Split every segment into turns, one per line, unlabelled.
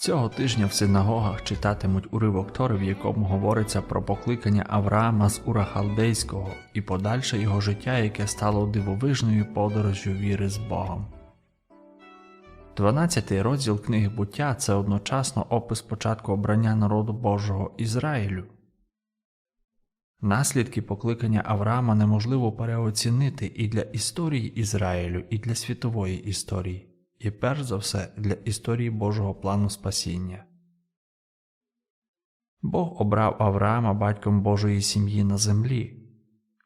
Цього тижня в синагогах читатимуть уривок Тори, в якому говориться про покликання Авраама з Ура Халдейського і подальше його життя, яке стало дивовижною подорожжю віри з Богом. 12 розділ книги буття це одночасно опис початку обрання народу Божого Ізраїлю. Наслідки покликання Авраама неможливо переоцінити і для історії Ізраїлю, і для світової історії, і перш за все для історії Божого плану спасіння. Бог обрав Авраама батьком Божої сім'ї на землі.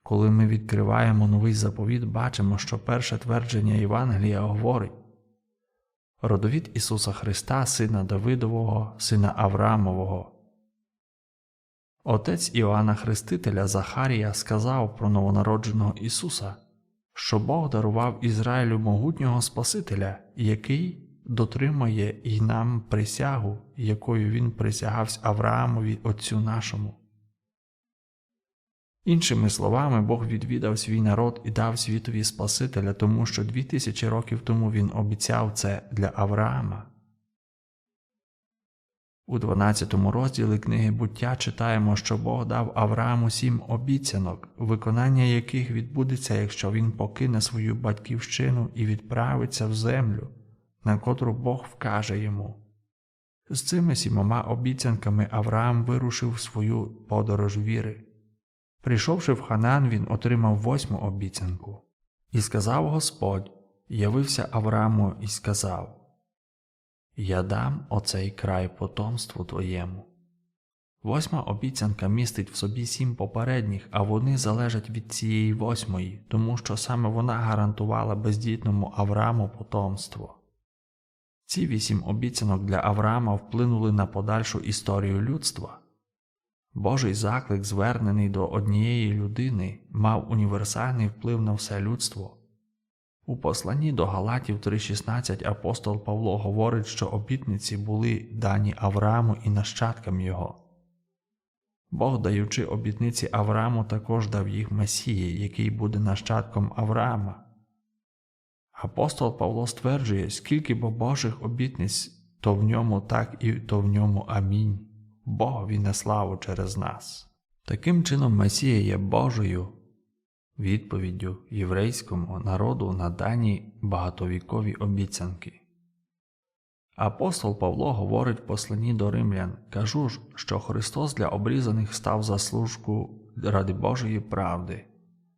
Коли ми відкриваємо новий заповіт, бачимо, що перше твердження Євангелія говорить родовід Ісуса Христа, сина Давидового, сина Авраамового. Отець Іоанна Хрестителя Захарія сказав про новонародженого Ісуса, що Бог дарував Ізраїлю могутнього Спасителя, який дотримає і нам присягу, якою він присягався Авраамові Отцю нашому. Іншими словами, Бог відвідав свій народ і дав світові Спасителя, тому що дві тисячі років тому він обіцяв це для Авраама. У 12 розділі книги буття читаємо, що Бог дав Аврааму сім обіцянок, виконання яких відбудеться, якщо він покине свою батьківщину і відправиться в землю, на котру Бог вкаже йому. З цими сімома обіцянками Авраам вирушив свою подорож віри. Прийшовши в Ханан, він отримав восьму обіцянку. І сказав Господь, явився Аврааму і сказав Я дам оцей край потомству твоєму. Восьма обіцянка містить в собі сім попередніх, а вони залежать від цієї восьмої, тому що саме вона гарантувала бездітному Аврааму потомство. Ці вісім обіцянок для Авраама вплинули на подальшу історію людства. Божий заклик, звернений до однієї людини, мав універсальний вплив на все людство. У посланні до Галатів 3.16 апостол Павло говорить, що обітниці були дані Аврааму і нащадкам його. Бог, даючи обітниці Аврааму, також дав їх Месії, який буде нащадком Авраама. Апостол Павло стверджує, скільки бо Божих обітниць, то в ньому так і то в ньому амінь. Богові на славу через нас. Таким чином, Месія є Божою відповіддю єврейському народу на дані багатовікові обіцянки. Апостол Павло говорить в посланні до римлян кажу ж, що Христос для обрізаних став за служку ради Божої правди,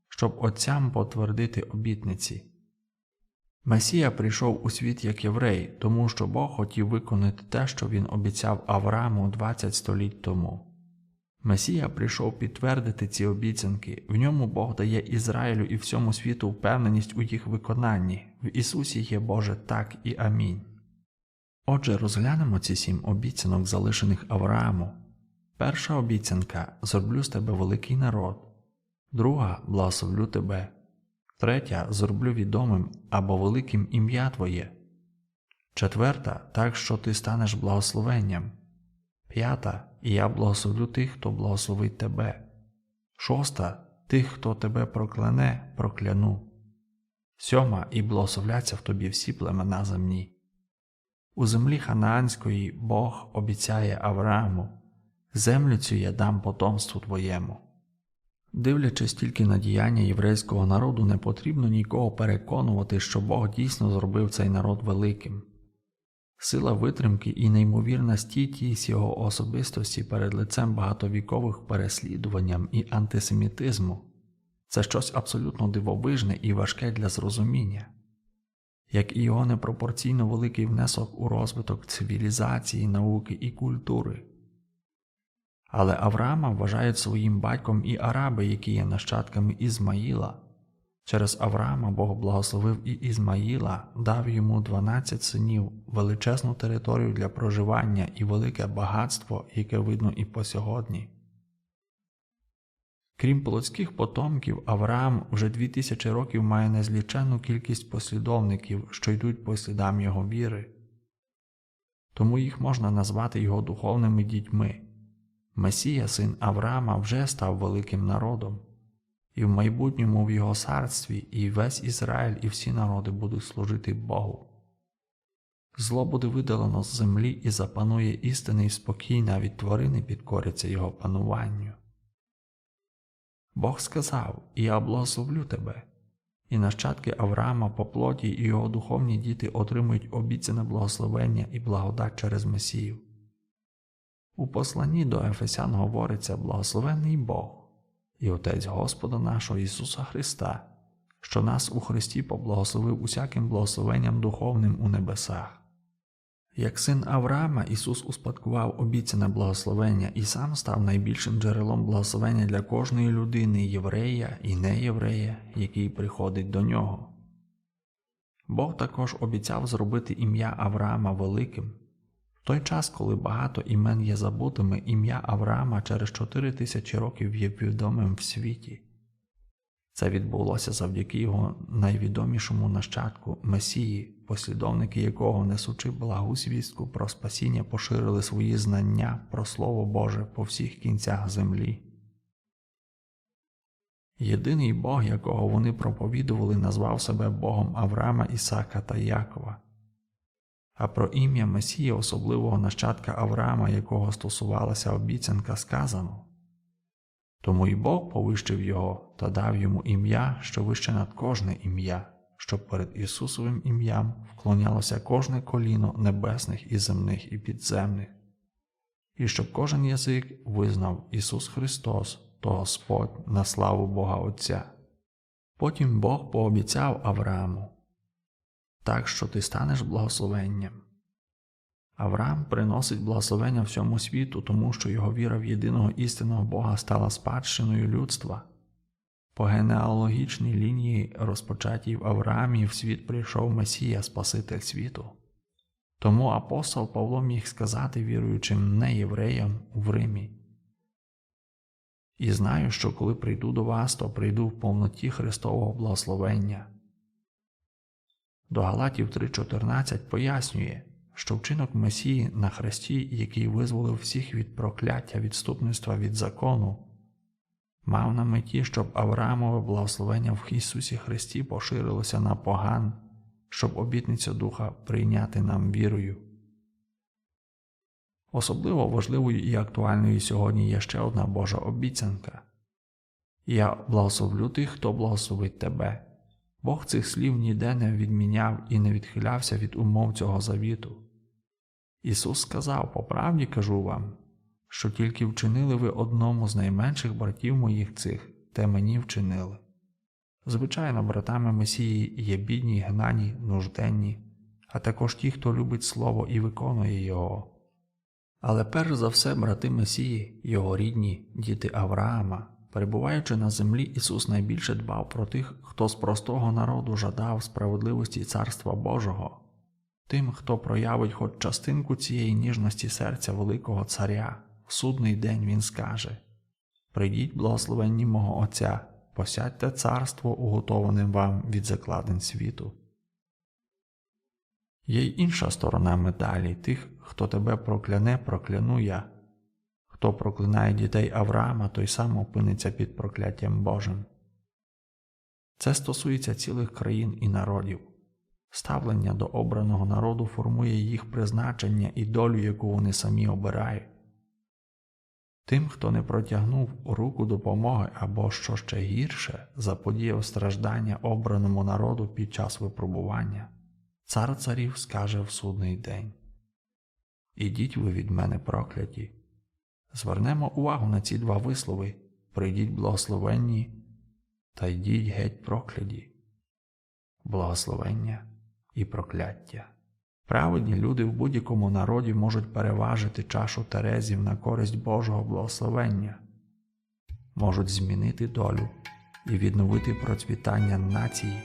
щоб отцям потвердити обітниці. Месія прийшов у світ як єврей, тому що Бог хотів виконати те, що він обіцяв Аврааму 20 століть тому. Месія прийшов підтвердити ці обіцянки, в ньому Бог дає Ізраїлю і всьому світу впевненість у їх виконанні, в Ісусі є Боже так і амінь. Отже, розглянемо ці сім обіцянок, залишених Аврааму. Перша обіцянка зроблю з тебе великий народ, друга благословлю тебе. Третя зроблю відомим або великим ім'я Твоє. Четверта так, що ти станеш благословенням. П'ята і я благословлю тих, хто благословить тебе. Шоста тих, хто тебе прокляне, прокляну. Сьома і благословляться в тобі всі племена земні. У землі Ханаанської Бог обіцяє Аврааму землю цю я дам потомству твоєму. Дивлячись тільки на діяння єврейського народу, не потрібно нікого переконувати, що Бог дійсно зробив цей народ великим. Сила витримки і неймовірна стійкість його особистості перед лицем багатовікових переслідуванням і антисемітизму це щось абсолютно дивовижне і важке для зрозуміння, як і його непропорційно великий внесок у розвиток цивілізації, науки і культури. Але Авраама вважають своїм батьком і араби, які є нащадками Ізмаїла. Через Авраама Бог благословив і Ізмаїла, дав йому 12 синів, величезну територію для проживання і велике багатство, яке видно і по сьогодні. Крім плотських потомків, Авраам вже 2000 років має незліченну кількість послідовників, що йдуть по слідам його віри, тому їх можна назвати його духовними дітьми. Месія, син Авраама, вже став великим народом, і в майбутньому в його царстві і весь Ізраїль і всі народи будуть служити Богу. Зло буде видалено з землі і запанує істинний спокій, навіть тварини підкоряться його пануванню. Бог сказав: І я благословлю тебе, і нащадки Авраама по плоті і його духовні діти отримують обіцяне благословення і благодать через Месію. У посланні до Ефесян говориться благословенний Бог і Отець Господа нашого Ісуса Христа, що нас у Христі поблагословив усяким благословенням духовним у небесах. Як син Авраама, Ісус успадкував обіцяне благословення і сам став найбільшим джерелом благословення для кожної людини, єврея і неєврея, який приходить до нього. Бог також обіцяв зробити ім'я Авраама великим. Той час, коли багато імен є забутими, ім'я Авраама через чотири тисячі років є відомим в світі. Це відбулося завдяки його найвідомішому нащадку Месії, послідовники якого, несучи благу звістку про спасіння, поширили свої знання про Слово Боже по всіх кінцях землі. Єдиний Бог, якого вони проповідували, назвав себе Богом Авраама, Ісака та Якова. А про ім'я Месії, особливого нащадка Авраама, якого стосувалася обіцянка, сказано тому й Бог повищив його та дав йому ім'я, що вище над кожне ім'я, щоб перед Ісусовим ім'ям вклонялося кожне коліно небесних і земних і підземних, і щоб кожен язик визнав Ісус Христос, то Господь на славу Бога Отця. Потім Бог пообіцяв Аврааму так, що ти станеш благословенням. Авраам приносить благословення всьому світу, тому що його віра в єдиного істинного Бога стала спадщиною людства. По генеалогічній лінії, розпочатій в Авраамі, в світ прийшов Месія, Спаситель світу. Тому апостол Павло міг сказати віруючим неєвреям в Римі. І знаю, що коли прийду до вас, то прийду в повноті Христового благословення. До Галатів 3.14 пояснює що вчинок Месії на хресті, який визволив всіх від прокляття відступництва від закону, мав на меті, щоб Авраамове благословення в Ісусі Христі поширилося на поган, щоб обітницю Духа прийняти нам вірою. Особливо важливою і актуальною сьогодні є ще одна Божа обіцянка Я благословлю тих, хто благословить тебе. Бог цих слів ніде не відміняв і не відхилявся від умов цього завіту. Ісус сказав: по правді кажу вам, що тільки вчинили ви одному з найменших братів моїх цих, те мені вчинили. Звичайно, братами Месії є бідні, гнані, нужденні, а також ті, хто любить Слово і виконує його. Але перш за все, брати Месії, його рідні, діти Авраама, перебуваючи на землі, Ісус найбільше дбав про тих, хто з простого народу жадав справедливості Царства Божого. Тим, хто проявить хоч частинку цієї ніжності серця Великого Царя, в судний день він скаже Прийдіть, благословенні мого Отця, посядьте царство, уготоване вам від закладин світу. Є й інша сторона медалі тих, хто тебе прокляне, прокляну я. Хто проклинає дітей Авраама, той сам опиниться під прокляттям Божим. Це стосується цілих країн і народів. Ставлення до обраного народу формує їх призначення і долю, яку вони самі обирають. Тим, хто не протягнув руку допомоги або, що ще гірше, заподіяв страждання обраному народу під час випробування, цар царів скаже в судний день Ідіть ви від мене прокляті. Звернемо увагу на ці два вислови прийдіть благословенні та йдіть геть прокляті. Благословення і прокляття. Праведні люди в будь-якому народі можуть переважити чашу Терезів на користь Божого благословення, можуть змінити долю і відновити процвітання нації,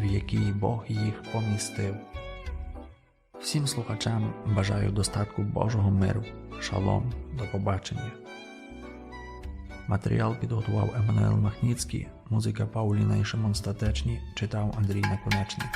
в якій Бог їх помістив. Всім слухачам бажаю достатку Божого миру, шалом, до побачення. Матеріал підготував Еммануел Махніцький, музика Пауліна і Шимон Статечні, читав Андрій Наконечний.